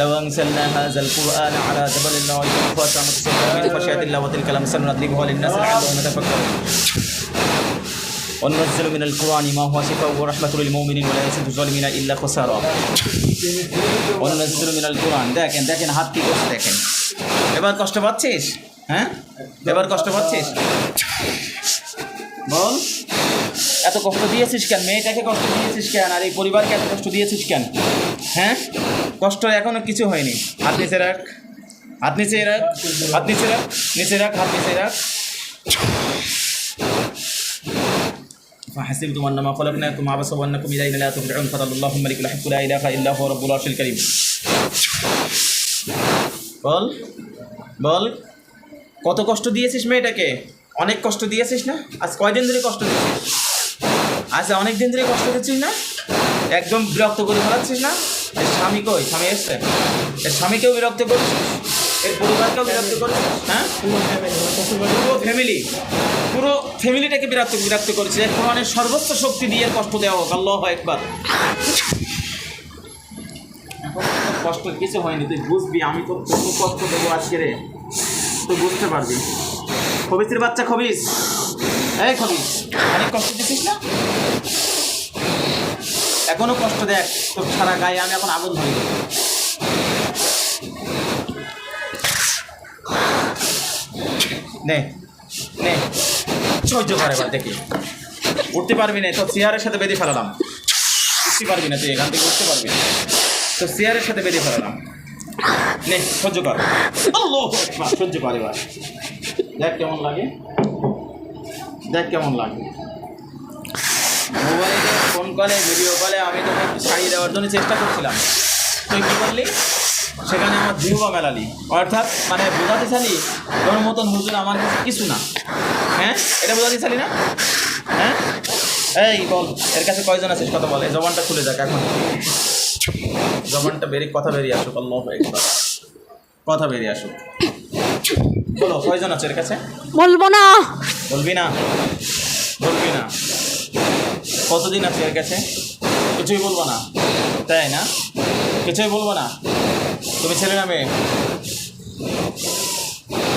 لو أنزلنا هذا القرآن على جبل لرأيته خاشعا متصدعا من خشية الله وتلك الأمثال نضربها للناس لعلهم يتفكرون وننزل من القرآن ما هو شفاء ورحمة للمؤمنين ولا يزيد الظالمين إلا خسارا وننزل من القرآن দেখেন দেখেন হাত কি করছে দেখেন এবার কষ্ট পাচ্ছিস হ্যাঁ এবার কষ্ট পাচ্ছিস বল এত কষ্ট দিয়েছিস কেন মেয়েটাকে কষ্ট দিয়েছিস কেন আর এই পরিবারকে এত কষ্ট দিয়েছিস কেন হ্যাঁ কষ্ট এখনো কিছু হয়নি হাত নিচে রাখ হাত নিচে রাখ হাত নিচে রাখ নিচে রাখ হাত নিচে রাখ فحسبتم انما خلقناكم عبثا وانكم الينا لا ترجعون فضل الله الملك الحق لا اله الا هو رب العرش الكريم বল বল কত কষ্ট দিয়েছিস মেয়েটাকে অনেক কষ্ট দিয়েছিস না আজ কয়দিন ধরে কষ্ট দিচ্ছিস আজ অনেক দিন ধরে কষ্ট করছিস না? একদম বিরক্ত করে ফেলাচ্ছিস না? এর স্বামী কই? স্বামী এসছে? এর স্বামীকেও বিরক্ত করেছিস? এর পরিবারকেও বিরক্ত করেছিস? হ্যাঁ? পুরো ফ্যামিলি পুরো ফ্যামিলিটাকে বিরক্ত বিরক্ত করেছে এক কোরআনের সর্বোচ্চ শক্তি দিয়ে কষ্ট দেওয়া হোক আল্লাহ একবার কষ্ট কিছু হয়নি তুই বুঝবি আমি তো কত কষ্ট দেবো আজকে রে। তুই বুঝতে পারবি। খবিসের বাচ্চা খবিস? এই খবিস অনেক কষ্ট দিছিস না? এখনও কষ্ট দেখ, তোর সারা গায়ে আমি এখন আগুন ধরি নে নে, সহ্য করে এবার, দেখি। উঠতে পারবি না তো চেয়ারের সাথে বেঁধে ফেলালাম। উঠতে পারবি না তুই, এখান থেকে উঠতে পারবি না। তো চেয়ারের সাথে বেঁধে ফেলালাম। নে, সহ্য কর। সহ্য কর এবার। দেখ কেমন লাগে। দেখ কেমন লাগে। মোবাইলে ফোন কলে, ভিডিও কলে, আমি একটু ছাড়িয়ে দেওয়ার জন্য চেষ্টা করছিলাম। তুই কী করলি? সেখানে আমার জিহবা মেলালি অর্থাৎ মানে বোঝাতে চালি, তোর মতন হুজুর আমার কাছে কিছু না। হ্যাঁ? এটা বোঝাতে চালি না? হ্যাঁ? এই, বল, এর কাছে কয়জন আছিস? কথা বলে জবানটা খুলে যাক এখন। জবানটা বেরিয়ে, কথা বেরিয়ে আসুক একবার কথা বেরিয়ে আসুক। বলো, কয়জন আছে এর কাছে? বলব না। বলবি না? বলবি না। কতদিন আছে এর কাছে? কিছুই বলব না। তাই না? কিছুই বলব না। তুমি ছেলে না মেয়ে?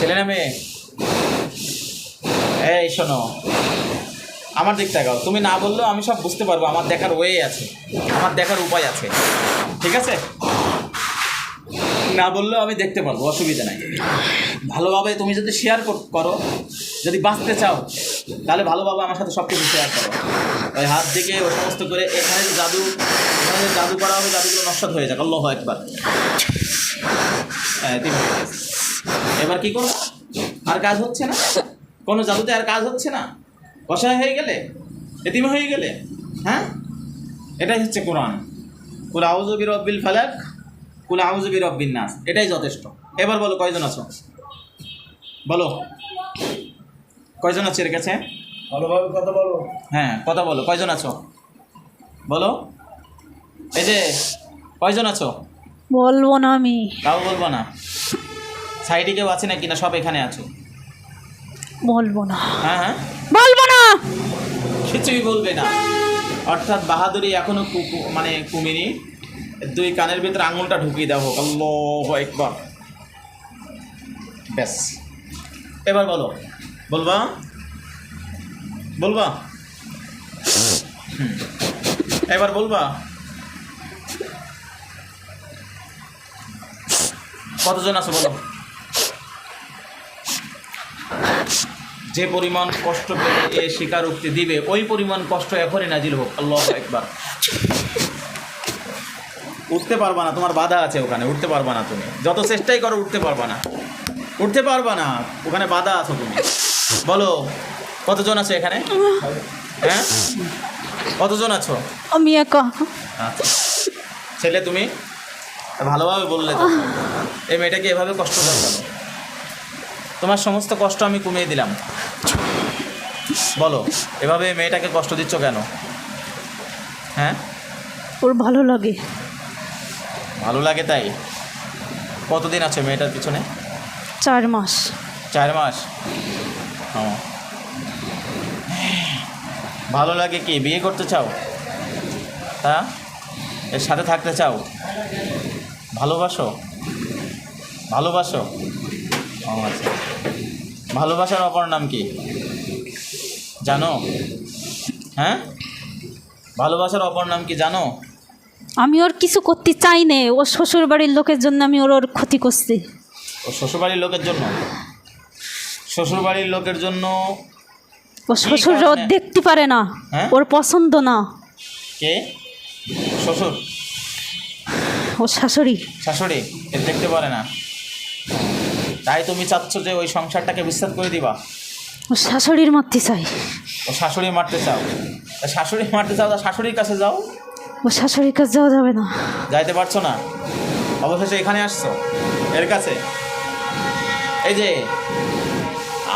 ছেলে না মেয়ে? এই শোনো, আমার দিক তাকাও। তুমি না বললেও আমি সব বুঝতে পারব। আমার দেখার ওয়ে আছে। আমার দেখার উপায় আছে। ঠিক আছে? না বললেও আমি দেখতে পারব। অসুবিধা নাই। ভালোভাবে তুমি যদি শেয়ার করো যদি বাঁচতে চাও, তাহলে ভালোভাবে আমার সাথে সব কিছু শেয়ার করো। ওই হাত দিকে ও সমস্ত করে এখানে যে জাদু, এখানে যে জাদু করা হবে, জাদুগুলো নষ্ট হয়ে যাক। আল্লাহ একবার হ্যাঁ। এবার কি করব? আর কাজ হচ্ছে না? কোনো জাদুতে আর কাজ হচ্ছে না? কষায় হয়ে গেলে? এতিম হয়ে গেলে? হ্যাঁ? এটাই হচ্ছে কোরআন। কুল আউজু রব্বিল ফালাক, কুল আউজু রব্বিন নাস। এটাই যথেষ্ট। এবার বলো, কয়জন আছো? বলো। কয়জন আছে এর কাছে? ভালোভাবে কথা বলো। হ্যাঁ কথা বলো। কয়জন আছো? বলো। এই যে কয়জন আছো? বলব না আমি। তাও বলব না। সাইডে কেউ আছে নাকি না সব এখানে আছো? বলব না। হ্যাঁ হ্যাঁ। বলব না! কিছুই বলবে না। অর্থাৎ বাহাদুরি এখনও মানে কুমিনি। দুই কানের ভিতরে আঙুলটা ঢুকিয়ে দেওয়া হোক। আল্লাহ একবার ব্যাস। এবার বলো। বলবা? বলবা? এবার বলবা? কতজন আছে বলো? যে পরিমাণ কষ্ট পেলে এ স্বীকারোক্তি দিবে, ওই পরিমাণ কষ্ট এখনই নাজিল হোক। আল্লাহ একবার উঠতে পারবা না, তোমার বাধা আছে ওখানে, উঠতে পারবা না তুমি। যত চেষ্টাই করো, উঠতে পারবা না। উঠতে পারবা না, ওখানে বাধা আছো তুমি। বলো কতজন আছো এখানে? হ্যাঁ? কতজন আছো? আমি একা। আচ্ছা। ছেলে তুমি? ভালোভাবে বললে তো। এই মেয়েটাকে এভাবে কষ্ট দাও কেন? তোমার সমস্ত কষ্ট আমি কমিয়ে দিলাম। বলো এভাবে মেয়েটাকে কষ্ট দিচ্ছ কেন? হ্যাঁ? ওর ভালো লাগে। ভালো লাগে তাই? কতদিন আছে মেয়েটার পিছনে? চার মাস। চার মাস? ভালো লাগে কি? বিয়ে করতে চাও? হ্যাঁ? এর সাথে থাকতে চাও? ভালোবাসো? ভালোবাসো? ও আচ্ছা। ভালোবাসার অপর নাম কি? জানো? হ্যাঁ? ভালোবাসার অপর নাম কি জানো? আমি ওর কিছু করতে চাই নে। ও শ্বশুর বাড়ির লোকের জন্য আমি ওর ওর ক্ষতি করছি। ও শ্বশুরবাড়ির লোকের জন্য? শ্বশুরবাড়ির লোকের জন্য ও শ্বশুর ও দেখতে পারে না। হ্যাঁ? ওর পছন্দ না। কে? শ্বশুর? ও শাশুড়ি। শাশুড়ি? এ দেখতে পারে না। তাই তুমি চাচ্ছ যে ওই সংসারটাকে বিস্তার করে দিবা? ও শাশুড়ির মারতে চাই। ও শাশুড়ি মারতে চাও? তা শাশুড়ি মারতে চাও তা শাশুড়ির কাছে যাও। ও শাশুড়ির কাছে যাওয়া যাবে না। যাইতে পারছ না? অবশেষে এখানে আসছো। এর কাছে। এই যে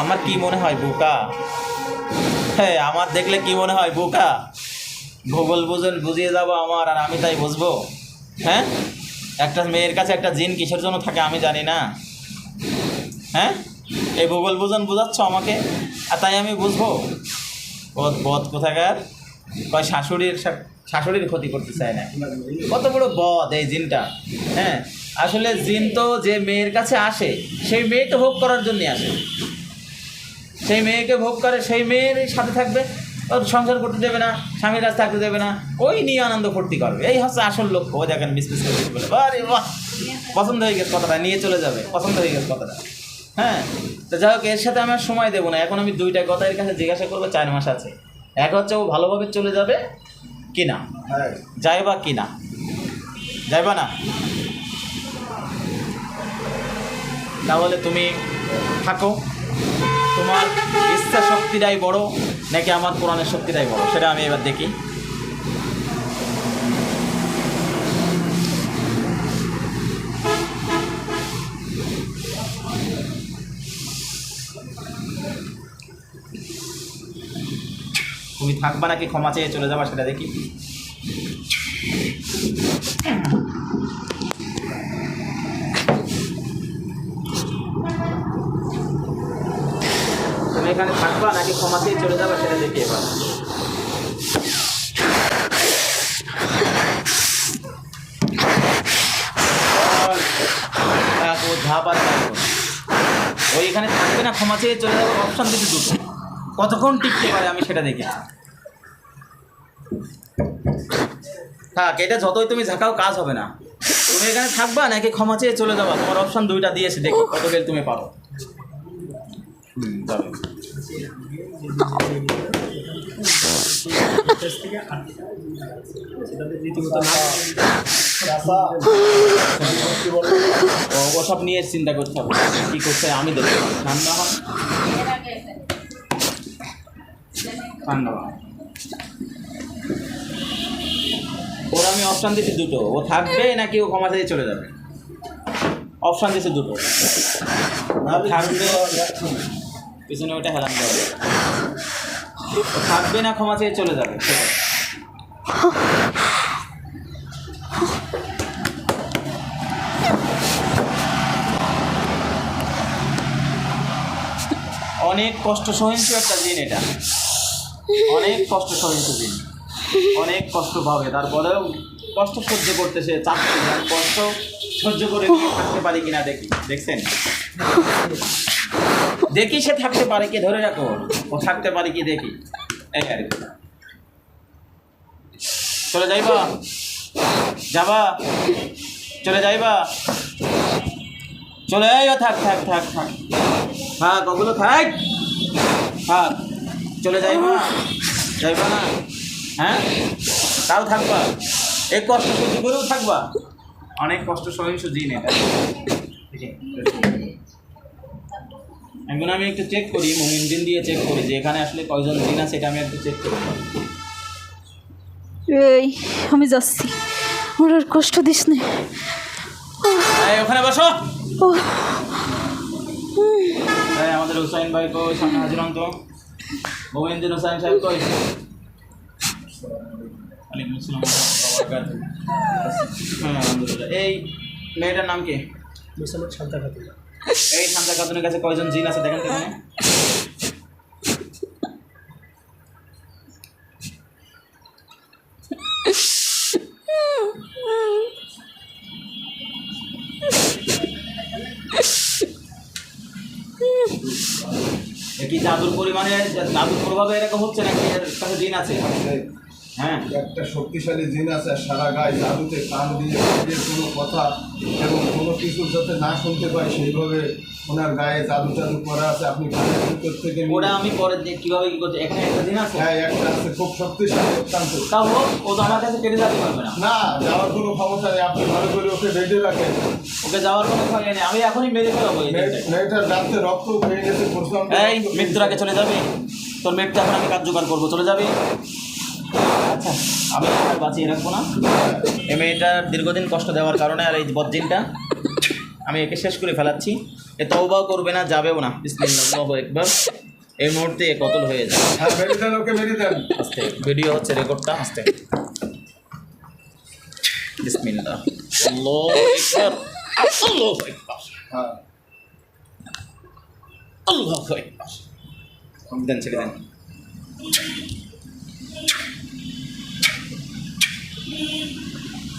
আমার কি মনে হয়, বোকা? হ্যাঁ আমার দেখলে কি মনে হয়, বোকা? ভূগোল বুঝেন, বুঝিয়ে যাব আমার, আর আমি তাই বুঝব। হ্যাঁ? একটা মেয়ের কাছে একটা জিন কিসের জন্য থাকে আমি জানি না। হ্যাঁ? এই ভূগোল বুঝন, বোঝাচ্ছ আমাকে? আর তাই আমি বুঝব। পথ পথ কোথাকার? কয় শাশুড়ির শাশুড়ির ক্ষতি করতে চায় না। কত বড় বদ এই জিনটা। হ্যাঁ? আসলে জিন তো যে মেয়ের কাছে আসে, সেই মেয়ে তো ভোগ করার জন্য আসে। সেই মেয়েকে ভোগ করে সেই মেয়ের সাথে থাকবে। ওর সংসার করতে দেবে না স্বামীর কাছে থাকতে দেবে না। ওই নিয়ে আনন্দ ফুর্তি করবে। এই হচ্ছে আসল লক্ষ্য। ও দেখেন বিস বিস করে বলে আরে বাহ! পছন্দ হয়ে গেছে কথাটা নিয়ে চলে যাবে। পছন্দ হয়ে গেছে কথাটা। হ্যাঁ? তো যাই হোক এর সাথে আমি আর সময় দেবো না। এখন আমি দুইটা কথা এর কাছে জিজ্ঞাসা করব চার মাস আছে। এক হচ্ছে ও ভালোভাবে চলে যাবে কি না যাইবা কি না যাইবা না? তাহলে তুমি থাকো। তোমার ইচ্ছা শক্তিটাই বড়, নাকি আমার কোরআনের শক্তিটাই বড়? সেটা আমি এবার দেখি। তুমি থাকবা নাকি ক্ষমা চেয়ে চলে যাবা সেটা দেখি। এখানে থাকবা নাকি ক্ষমা চেয়ে চলে যাবা, সেটা দেখি এবার এক ও আর ওই এখানে থাকবে না, ক্ষমা চেয়ে চলে যাবে অপশান দিতে দুটো। কতক্ষণ টিকতে পারে আমি সেটা দেখেছি। থাক, এটা যতই তুমি ঝাঁকাও, কাজ হবে না। তুমি এখানে থাকবা, নাকি ক্ষমা চেয়ে চলে যাবা? তোমার অপশন দুইটা দিয়েছে, দেখি কত গেল তুমি পারো। ওসব নিয়ে চিন্তা করতে হবে কী হয় আমি দেখব ঠান্ডা হন ঠান্ডা ওর আমি অপশান দিচ্ছি দুটো ও থাকবে নাকি ও ক্ষমা চেয়ে চলে যাবে অপশান দিচ্ছি দুটো থাকবে পিছনে ওটা হেলান দেওয়া ও থাকবে না ক্ষমা চেয়ে চলে যাবে। অনেক কষ্ট সহিংসু একটা দিন এটা। অনেক কষ্ট সহিংসু দিন। অনেক কষ্ট পাবে। তারপরেও কষ্ট সহ্য করতে সে চাচ্ছে কষ্ট সহ্য করে থাকতে পারি কিনা দেখি। দেখছেন? দেখি সে থাকতে পারে কি ধরে রাখো। ও থাকতে পারে কি দেখি। এই আর কি। চলে যাইবা? যাবা? চলে যাইবা? চলে যাইবা থাক থাক থাক থাক। থাক ওগুলো থাক। থাক চলে যাইবা? যাইবা না? হ্যাঁ? তাও থাকবা? এই কষ্ট সহ্য করেও থাকবা? অনেক কষ্ট সহিংসু জিন এটা। এখন আমি একটু চেক করি মোমিন দিন দিয়ে চেক করি যে এখানে আসলে কয়জন জিন আছে এটা আমি একটু চেক করি। এই আমি যাচ্ছি। আমার আর কষ্ট দিস নে। এই, ওখানে বসো। আমাদের হুসাইন ভাই কই? সামনে হাজির হন তো। মোমিন দিন হুসাইন সাহেব কই। হ্যাঁ, আলহামদুলিল্লাহ। এই মেয়েটার নাম কি? এই কাছে কয়জন জিন আছে দেখেন তো কি জাদুর পরিমাণে জাদুর প্রভাবে এরকম হচ্ছে নাকি এর কাছে জিন আছে? একটা শক্তিশালী জিন আছে আর সারা গায়ে জাদুতে কান দিয়ে যে কোনো কথা এবং কোনো কিছু যাতে না শুনতে পায় সেইভাবে ওনার গায়ে জাদু জাদু করা আছে। আপনি কানের ভিতর থেকে ওটা আমি পরে যে কীভাবে কী করছি এখানে একটা দিন আছে? হ্যাঁ একটা আছে খুব শক্তিশালী অত্যন্ত। তাও হোক, ও তো আমার কাছে কেটে যেতে পারবে না। না যাওয়ার কোনো ক্ষমতা নেই। আপনি ভালো করে ওকে বেঁধে রাখেন। ওকে যাওয়ার কোনো ভয় নেই। আমি এখনই মেরে ফেলাবো। মেয়েটার রাত্রে রক্ত হয়ে গেছে এই মৃত্যুর আগে চলে যাবে। তোর মৃত্যু এখন আমি কার্যকর করব। চলে যাবি? আচ্ছা আমি আর বাঁচিয়ে রাখব না। এই মেয়েটার দীর্ঘদিন কষ্ট দেওয়ার কারণে আর এই বজ্জিনটা আমি একে শেষ করে ফেলাচ্ছি। এ তওবাও করবে না যাবেও না। বিসমিল্লাহ একবার এই মুহূর্তে কতল হয়ে যায়। হ্যাঁ আস্তে ভিডিও হচ্ছে রেকর্ডটা আস্তে। বিসমিল্লাহ আল্লাহু আকবার আল্লাহু আকবার। হ্যাঁ। আল্লাহু আকবার। দেন ছেড়ে দেন।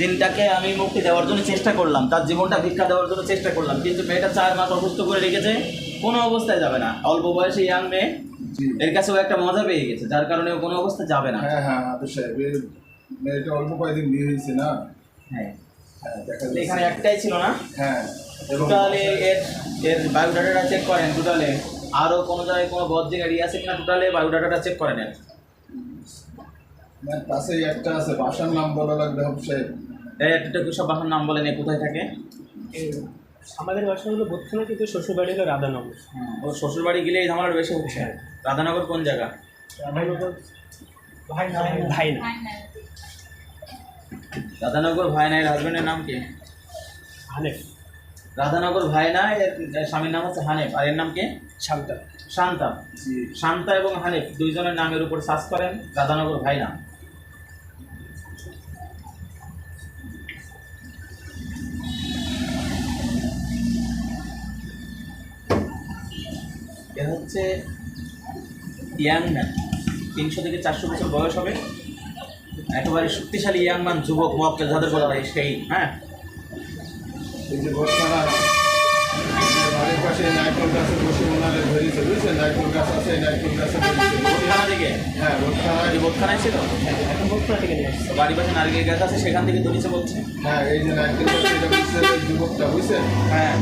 দিনটাকে আমি মুক্তি দেওয়ার জন্য চেষ্টা করলাম তার জীবনটা ভিক্ষা দেওয়ার জন্য চেষ্টা করলাম কিন্তু মেয়েটা চার মাস অসুস্থ করে রেখেছে কোনো অবস্থায় যাবে না। অল্প বয়সে ইয়াং মেয়ে এর কাছেও একটা মজা পেয়ে গেছে যার কারণে ও কোনো অবস্থায় যাবে না। হ্যাঁ হ্যাঁ মেয়েটা অল্প কয়েকদিন বিয়ে হয়েছে না? হ্যাঁ। হ্যাঁ এখানে একটাই ছিল না? হ্যাঁ টোটালে এর এর বায়োডাটাটা চেক করেন টোটালে আরও কোনো জায়গায় কোনো বজ্জিং এরিয়া আছে কিনা টোটালে বায়োডাটাটা চেক করেন। পাশেই একটা আছে বাসার নাম বলা লাগবে হাফ সাহেব এই একটা সব বাসার নাম বলেন কোথায় থাকে? আমাদের বাসা হলো বোধখানা কিন্তু শ্বশুরবাড়ি হলো রাধানগর। ওর শ্বশুর বাড়ি গেলে এই ঝামেলাটা বেশি হচ্ছে। রাধানগর কোন জায়গা? রাধানগর ভাই ভাই রাধানগর হাজবেন্ডের নাম কি? হানেফ। রাধানগর ভাই না এর স্বামীর নাম হচ্ছে হানেফ। আর এর নাম কি? শান্তা। শান্তা। শান্তা এবং হানিফ দুইজনের নামের উপর সার্চ করেন রাধানগর ভাইনা। এ হচ্ছে ইয়াং ম্যান তিনশো থেকে চারশো বছর বয়স হবে। একেবারে শক্তিশালী ইয়াং ম্যান যুবক মক্কেল যাদের বলা হয় সেই হ্যাঁ? এই যে বর্ষারা বাড়ির পাশে নাইকল গাছে বসে ওনারে ধরেছে বুঝছেন? নাইকল গাছ আছে নাইকল গাছে বোধখানা থেকে হ্যাঁ এই বোধখানায় ছিল? এখন বোধখানা থেকে নিয়ে আসছে। বাড়ি পাশে নারকেল গাছ আছে সেখান থেকে ধরেছে বলছে। হ্যাঁ এই যে নাইকল গাছে এটা বুঝছেন যুবকটা বুঝছেন? হ্যাঁ।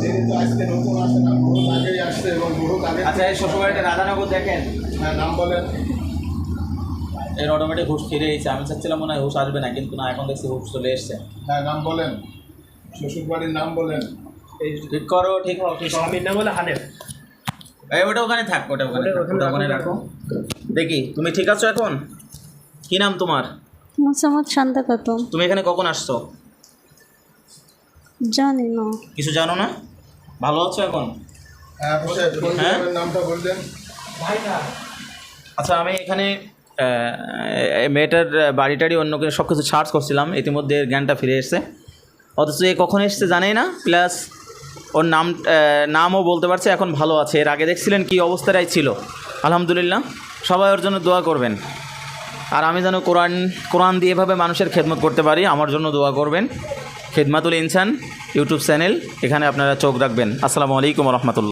তিনি আজকে নতুন আসে না বহুত আগেই আসছে এবং বহুত আগে আচ্ছা এই শ্বশুরবাড়িটা রাধানগর দেখেন? হ্যাঁ নাম বলেন। এর অটোমেটিক হুশ ফিরে এসেছে। আমি চাচ্ছিলাম মনে হয় হুশ আসবে না কিন্তু না এখন দেখছি হুশ চলে এসছে। হ্যাঁ নাম বলেন। শ্বশুর বাড়ির নাম বলেন। এই ঠিক করো ঠিক স্বামীর নাম হলো হানেফ এই ওটা ওখানে থাক ওটা ওখানে ওটা ওখানে রাখো। রাখো। দেখি তুমি ঠিক আছো এখন? কি নাম তোমার? মোসাম্মদ শান্তা তুমি এখানে কখন আসছো? জানি না। কিছু জানো না? ভালো আছো এখন? হ্যাঁ হ্যাঁ? নামটা বললেন আচ্ছা আমি এখানে মেয়েটার বাড়ি টাড়ি অন্য কিছু সব কিছু সার্চ করছিলাম। ইতিমধ্যে জ্ঞানটা ফিরে এসছে। অথচ এ কখন এসছে জানেই না? প্লাস ওর নাম নামও বলতে পারছে এখন ভালো আছে। এর আগে দেখছিলেন কি অবস্থাটাই ছিল। আলহামদুলিল্লাহ সবাই ওর জন্য দোয়া করবেন। আর আমি যেন কোরআন কোরআন দিয়ে এভাবে মানুষের খেদমত করতে পারি আমার জন্য দোয়া করবেন। খেদমাতুল ইনসান ইউটিউব চ্যানেল এখানে আপনারা চোখ রাখবেন। আসসালামু আলাইকুম রহমতুল্লাহ।